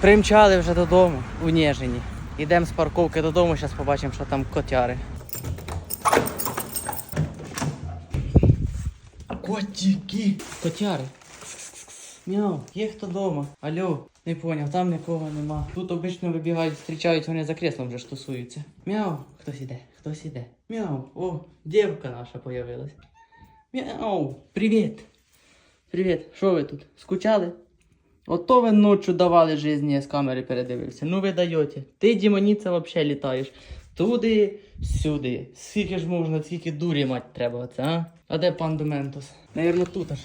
Примчали вже додому у Ніжині. Йдемо з парковки додому, зараз побачимо, що там котяри. Котики! Котяри! Мяу, є хто вдома? Алло, не поняв, там нікого нема. Тут обично вибігають, зустрічають, вони за креслом вже ж тусуються. Мяу, хтось іде, хтось іде. Мяу, о, дівка наша появилась. Мяу, привіт. Привіт, що ви тут? Скучали? Ото ви ночі давали житті, я з камери передивився. Ну ви даєте. Ти, Дімоніця, взагалі літаєш. Туди, сюди. Скільки ж можна, скільки дурі мать треба оце, а? А де пан Доментос? Навірно, тут аж.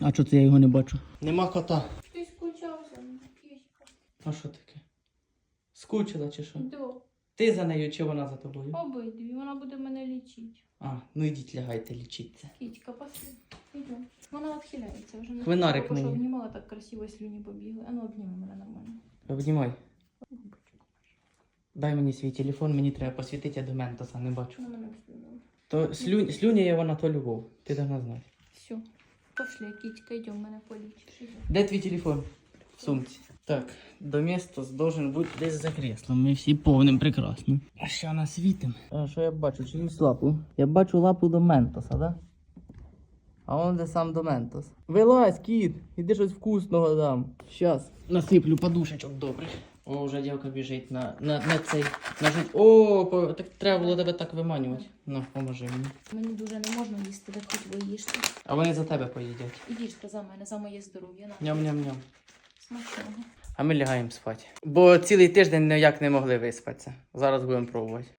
А чого це я його не бачу? Нема кота. Ти скучався, кішка. А що таке? Скучила чи що? До. Ти за нею чи вона за тобою? Обидві, вона буде мене лічити. А, ну йдіть лягайте, лічіться. Кітька, пошли. Вона відхиляється вже не Хвинарик Тому що мені. обнімала так красиво, слюні побігли. А ну обніми мене нормально. Обнімай. Дай мені свій телефон, мені треба посвітити, я до Ментоса не бачу. На мене. То слю... слюня є вона, то любов. Ти должна знати. Все. Пошли, кітька, йдем, мене полічиш. Йдем. Де твій телефон? В сумці. Так, Доместос должен бути десь за креслом. Ми всі повним прекрасно. А що нас світим? А що я бачу? Чиюсь лапу? Я бачу лапу до Ментоса, да? А он де сам до Ментос. Вилазь, кіт, іди щось вкусного дам. Щас. Насиплю подушечок добрих. О, вже дівка біжить на, на, на цей. На жить. О, по- так треба було тебе так виманювати. Ну, поможи мені. Мені дуже не можна їсти, так хоч ви їжте. А вони за тебе поїдять. І їжте за мене, за моє здоров'я. Ням-ням-ням. Смачного. А ми лягаємо спати. Бо цілий тиждень ніяк не могли виспатися. Зараз будемо пробувати.